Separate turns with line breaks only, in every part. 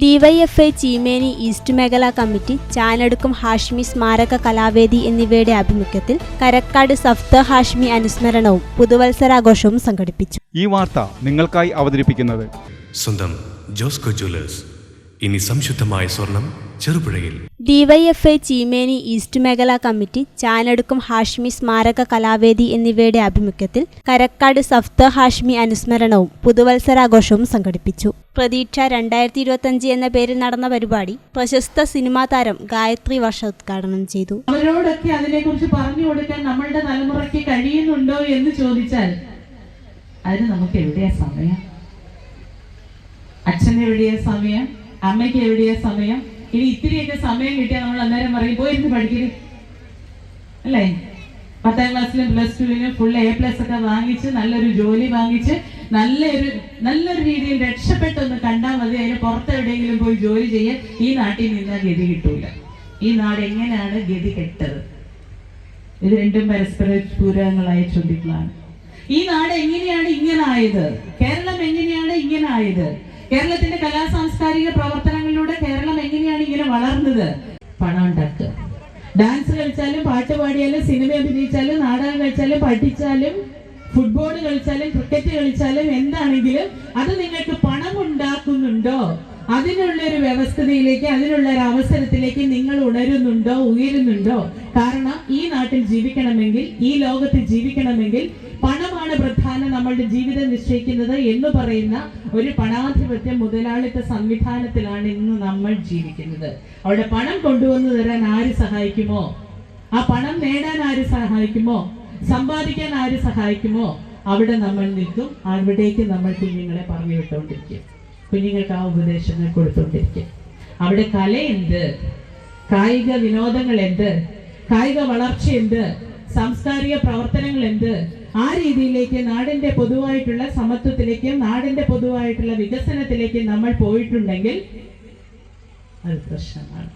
DYFI Cheemeni east മേഖല committee ചാനടുക്കും ഹാഷ്മി സ്മാരക കലാവേദി എന്നിവയുടെ ആഭിമുഖ്യത്തിൽ കരക്കാട് സഫ്ത ഹാഷ്മി അനുസ്മരണവും പുതുവത്സരാഘോഷവും സംഘടിപ്പിച്ചു.
ഈ വാർത്ത നിങ്ങൾക്കായി അവതരിപ്പിക്കുന്നത്
സ്വന്തം ജോസ്കോ ജ്വല്ലേഴ്സ്. ഇനി സംശുദ്ധമായ സ്വർണം ചെറുപുഴയിൽ.
ഡിവൈഎഫ്ഐ ചീമേനി ഈസ്റ്റ് മേഖല കമ്മിറ്റി ചാനടുക്കും ഹാഷ്മി സ്മാരക കലാവേദി എന്നിവയുടെ ആഭിമുഖ്യത്തിൽ കരക്കാട് സഫ്ത ഹാഷ്മി അനുസ്മരണവും പുതുവത്സരാഘോഷവും സംഘടിപ്പിച്ചു. പ്രതീക്ഷ രണ്ടായിരത്തി ഇരുപത്തഞ്ച് എന്ന പേരിൽ നടന്ന പരിപാടി പ്രശസ്ത സിനിമാ താരം ഗായത്രി വർഷ ഉദ്ഘാടനം ചെയ്തു.
അവരോടൊക്കെ അതിനെക്കുറിച്ച് പറഞ്ഞു കൊടുക്കാൻ നമ്മളുടെ തലമുറയ്ക്ക് കഴിയുന്നുണ്ടോ എന്ന് ചോദിച്ചാൽ അതിന് നമുക്ക് എവിടെയാ സമയം? അച്ഛന് എവിടെയാ സമയം? അമ്മയ്ക്ക് എവിടെയാ സമയം? ഇനി ഇത്തിരിയൊക്കെ സമയം കിട്ടിയാൽ നമ്മൾ അന്നേരം പറയും പോയിരുന്നു പഠിക്കരുത് അല്ലേ? പത്താം ക്ലാസ്സിലും പ്ലസ് ടുവിനും ഫുൾ എ പ്ലസ് ഒക്കെ വാങ്ങിച്ച് നല്ലൊരു ജോലി വാങ്ങിച്ച് നല്ലൊരു നല്ലൊരു രീതിയിൽ രക്ഷപ്പെട്ടൊന്ന് കണ്ടാൽ മതി. അതിന് പുറത്തെവിടെയെങ്കിലും പോയി ജോലി ചെയ്യാൻ ഈ നാട്ടിൽ നിന്നാൽ ഗതി കിട്ടൂല. ഈ നാട് എങ്ങനെയാണ് ഗതി കെട്ടത്? ഇത് രണ്ടും പരസ്പര പൂരകങ്ങളായ ചോദ്യങ്ങളാണ് ഈ നാട് എങ്ങനെയാണ് ഇങ്ങനെ ആയത് കേരളം എങ്ങനെയാണ് ഇങ്ങനെ ആയത് കേരളത്തിന്റെ കലാ സാംസ്കാരിക പ്രവർത്തനങ്ങളിലൂടെ കേരളം എങ്ങനെയാണ് ഇങ്ങനെ വളർന്നത്? പണം ഡാൻസ് കളിച്ചാലും പാട്ട് പാടിയാലും സിനിമ അഭിനയിച്ചാലും നാടകം കളിച്ചാലും പഠിച്ചാലും ഫുട്ബോൾ കളിച്ചാലും ക്രിക്കറ്റ് കളിച്ചാലും എന്താണെങ്കിലും അത് നിങ്ങൾക്ക് പണം ഉണ്ടാക്കുന്നുണ്ടോ? അതിനുള്ള ഒരു വ്യവസ്ഥയിലേക്ക് അതിനുള്ള ഒരു അവസരത്തിലേക്ക് നിങ്ങൾ ഉണരുന്നുണ്ടോ ഉയരുന്നുണ്ടോ? കാരണം ഈ നാട്ടിൽ ജീവിക്കണമെങ്കിൽ ഈ ലോകത്ത് ജീവിക്കണമെങ്കിൽ പണമാണ് പ്രധാനം നമ്മളുടെ ജീവിതം നിശ്ചയിക്കുന്നത് എന്ന് പറയുന്ന ഒരു പണാധിപത്യ മുതലാളിത്ത സംവിധാനത്തിലാണ് ഇന്ന് നമ്മൾ ജീവിക്കുന്നത്. അവിടെ പണം കൊണ്ടുവന്നു തരാൻ ആര് സഹായിക്കുമോ? ആ പണം നേടാൻ ആര് സഹായിക്കുമോ? സമ്പാദിക്കാൻ ആര് സഹായിക്കുമോ? അവിടെ നമ്മൾ നിൽക്കും. അവിടേക്ക് നമ്മൾ കുഞ്ഞുങ്ങളെ പറഞ്ഞു വിട്ടുകൊണ്ടിരിക്കും കുഞ്ഞുങ്ങൾക്ക് ആ ഉപദേശങ്ങൾ കൊടുത്തുകൊണ്ടിരിക്കും അവിടെ കലയുണ്ട്. കായിക വിനോദങ്ങൾ എന്ത് കായിക വളർച്ചയുണ്ട്. സാംസ്കാരിക പ്രവർത്തനങ്ങൾ എന്ത് ആ രീതിയിലേക്ക് നാടിന്റെ പൊതുവായിട്ടുള്ള സമത്വത്തിലേക്കും നാടിന്റെ പൊതുവായിട്ടുള്ള വികസനത്തിലേക്കും നമ്മൾ പോയിട്ടുണ്ടെങ്കിൽ അത് പ്രശ്നമാണ്.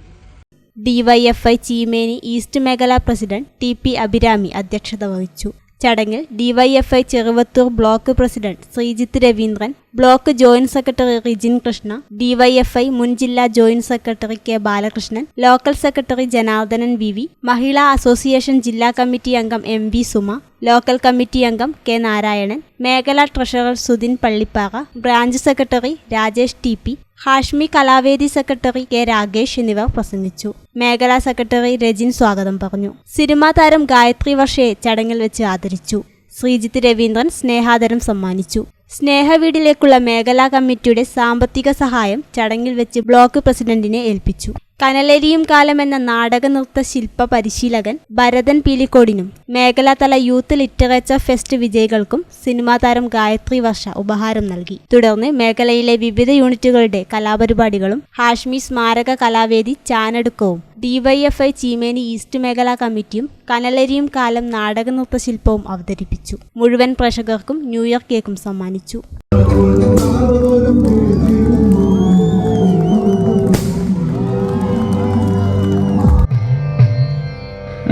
ഡിവൈഎഫ്ഐ ചീമേനി ഈസ്റ്റ് മേഖലാ പ്രസിഡന്റ് ടി പി അഭിരാമി അധ്യക്ഷത വഹിച്ചു. ചടങ്ങിൽ DYFI Cheruvathur block president Sreejith Raveendran block joint secretary Rijin Krishna DYFI മുൻ ജില്ലാ joint secretary K Balakrishnan local secretary Janardhanan V V Mahila association ജില്ലാ കമ്മിറ്റി അംഗം M V Suma local committee അംഗം K Narayanan മേഖലാ treasurer Sudhin Pallippara branch secretary Rajesh T P Hashmi Kalavedi secretary K Ragesh എന്നിവർ പ്രസംഗിച്ചു. മേഖലാ secretary Rachin സ്വാഗതം പറഞ്ഞു. Cinema താരം ഗായത്രി വർഷയെ ചടങ്ങിൽ വെച്ച് ആദരിച്ചു. ശ്രീജിത്ത് രവീന്ദ്രൻ സ്നേഹാദരം സമ്മാനിച്ചു. സ്നേഹവീടിലേക്കുള്ള മേഖലാ കമ്മിറ്റിയുടെ സാമ്പത്തിക സഹായം ചടങ്ങിൽ വെച്ച് ബ്ലോക്ക് പ്രസിഡന്റിനെ ഏൽപ്പിച്ചു കനലരിയും കാലം എന്ന നാടക നൃത്ത ശില്പ പരിശീലകൻ ഭരതൻ പീലിക്കോടിനും മേഖലാതല യൂത്ത് ലിറ്ററേച്ചർ ഫെസ്റ്റ് വിജയികൾക്കും സിനിമാ താരം ഗായത്രി വർഷ ഉപഹാരം നൽകി. തുടർന്ന് മേഖലയിലെ വിവിധ യൂണിറ്റുകളുടെ കലാപരിപാടികളും ഹാഷ്മി സ്മാരക കലാവേദി ചാനടുക്കവും ഡിവൈഎഫ്ഐ ചീമേനി ഈസ്റ്റ് മേഖലാ കമ്മിറ്റിയും കനലരിയും കാലം നാടക നൃത്ത ശില്പവും അവതരിപ്പിച്ചു. മുഴുവൻ പ്രേക്ഷകർക്കും ന്യൂ ഇയർ കേക്കും സമ്മാനിച്ചു.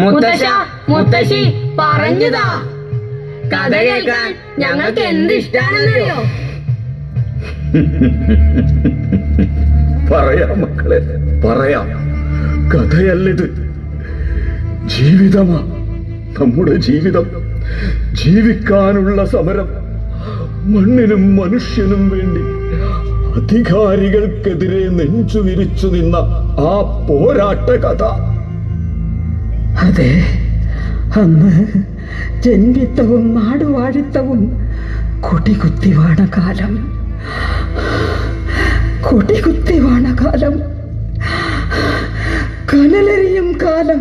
മുത്തശ്ശ മുത്തശ്ശി പറഞ്ഞതാ. കഥ കേൾക്കാൻ ഞങ്ങൾക്ക് എന്ത് ഇഷ്ടാണെന്നറിയോ?
പറയാം മക്കളെ പറയാ. കഥയല്ലിത്. ജീവിതമാ. നമ്മുടെ ജീവിതം. ജീവിക്കാനുള്ള സമരം. മണ്ണിനും മനുഷ്യനും വേണ്ടി അധികാരികൾക്കെതിരെ നെഞ്ചു വിരിച്ചു നിന്ന ആ പോരാട്ട കഥ.
അതെ അന്ന് ജന്മിത്തവും നാടുവാഴിത്തവും കൊടികുത്തിവാണ കാലം കൊടികുത്തിവാണ കാലം കനലെറിയും കാലം.